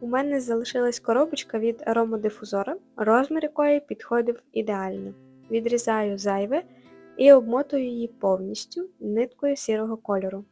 У мене залишилась коробочка від аромодифузора, розмір якої підходив ідеально. Відрізаю зайве і обмотую її повністю ниткою сірого кольору.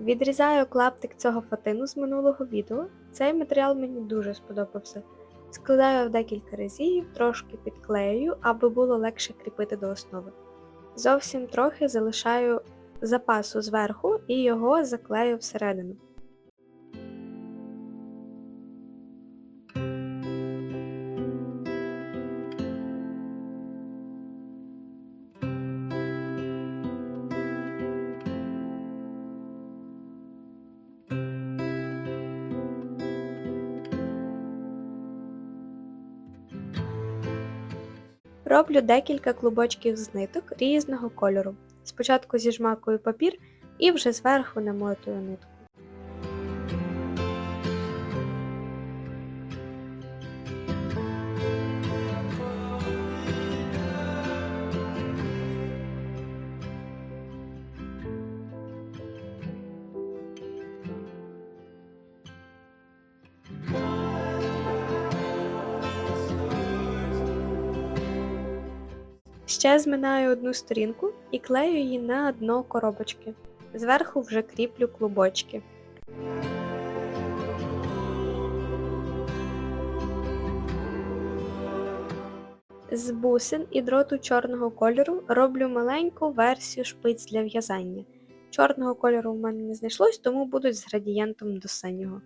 Відрізаю клаптик цього фатину з минулого відео. Цей матеріал мені дуже сподобався. Складаю в декілька разів, трошки підклеюю, аби було легше кріпити до основи. Зовсім трохи залишаю запасу зверху і його заклею всередину. Роблю декілька клубочків з ниток різного кольору. Спочатку зіжмакую папір і вже зверху намотую нитку. Ще зминаю одну сторінку і клею її на дно коробочки. Зверху вже кріплю клубочки. З бусин і дроту чорного кольору роблю маленьку версію шпиць для в'язання. Чорного кольору в мене не знайшлось, тому будуть з градієнтом до синього.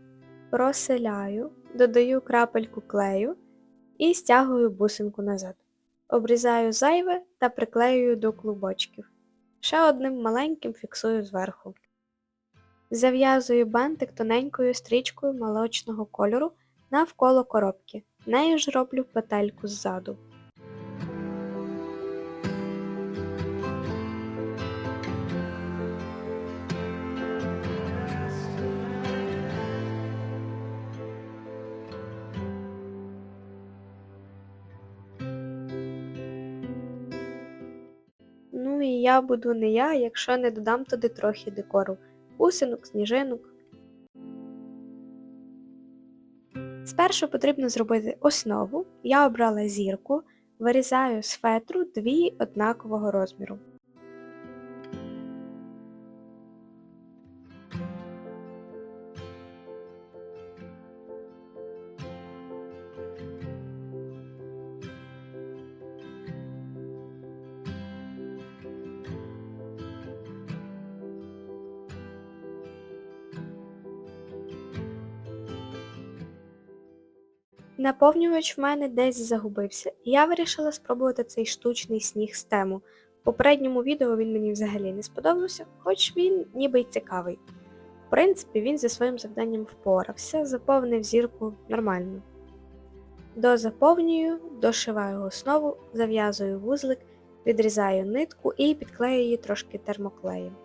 Проселяю, додаю крапельку клею і стягую бусинку назад. Обрізаю зайве та приклеюю до клубочків. Ще одним маленьким фіксую зверху. Зав'язую бантик тоненькою стрічкою молочного кольору навколо коробки. Нею ж роблю петельку ззаду. Я буду не я, якщо не додам туди трохи декору. Бусинок, сніжинок. Спершу потрібно зробити основу. Я обрала зірку, вирізаю з фетру дві однакового розміру. Наповнювач в мене десь загубився, і я вирішила спробувати цей штучний сніг з тему. В попередньому відео він мені взагалі не сподобався, хоч він ніби й цікавий. В принципі, він зі своїм завданням впорався, заповнив зірку нормально. Дозаповнюю, дошиваю основу, зав'язую вузлик, відрізаю нитку і підклею її трошки термоклеєм.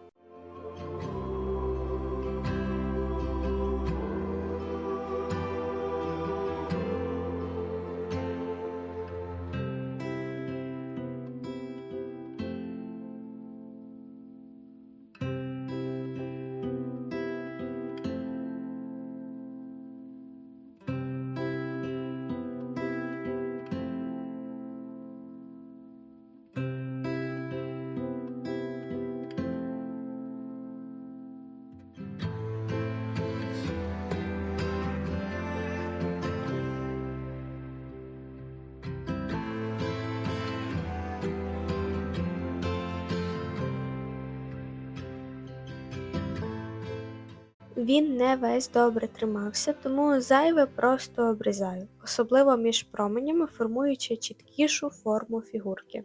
Він не весь добре тримався, тому зайве просто обрізаю, особливо між променями, формуючи чіткішу форму фігурки.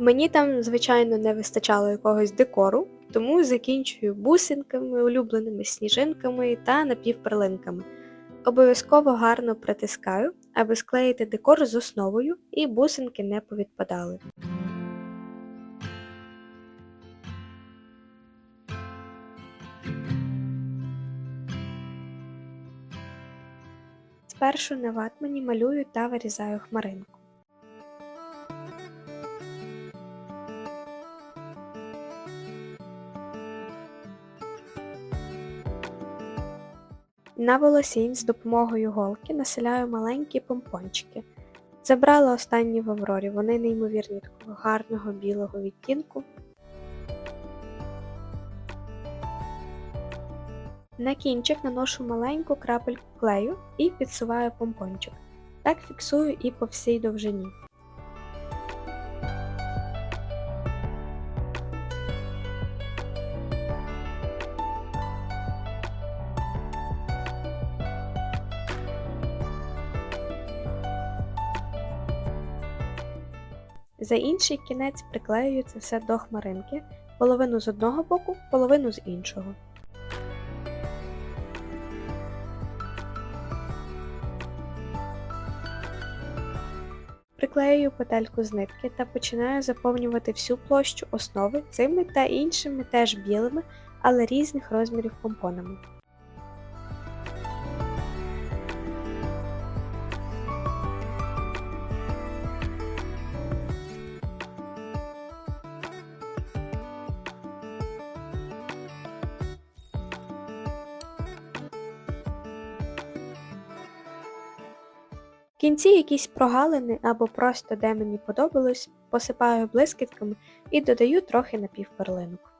Мені там, звичайно, не вистачало якогось декору, тому закінчую бусинками, улюбленими сніжинками та напівперлинками. Обов'язково гарно притискаю, аби склеїти декор з основою і бусинки не повідпадали. Спершу на ватмані малюю та вирізаю хмаринку. На волосінь з допомогою голки населяю маленькі помпончики. Забрала останні в Аврорі, вони неймовірні такого гарного білого відтінку. На кінчик наношу маленьку крапельку клею і підсуваю помпончик. Так фіксую і по всій довжині. За інший кінець приклеюю це все до хмаринки, половину з одного боку, половину з іншого. Приклеюю петельку з нитки та починаю заповнювати всю площу основи цими та іншими теж білими, але різних розмірів помпонами. В кінці якісь прогалини або просто де мені подобалось, посипаю блискітками і додаю трохи напівперлинок.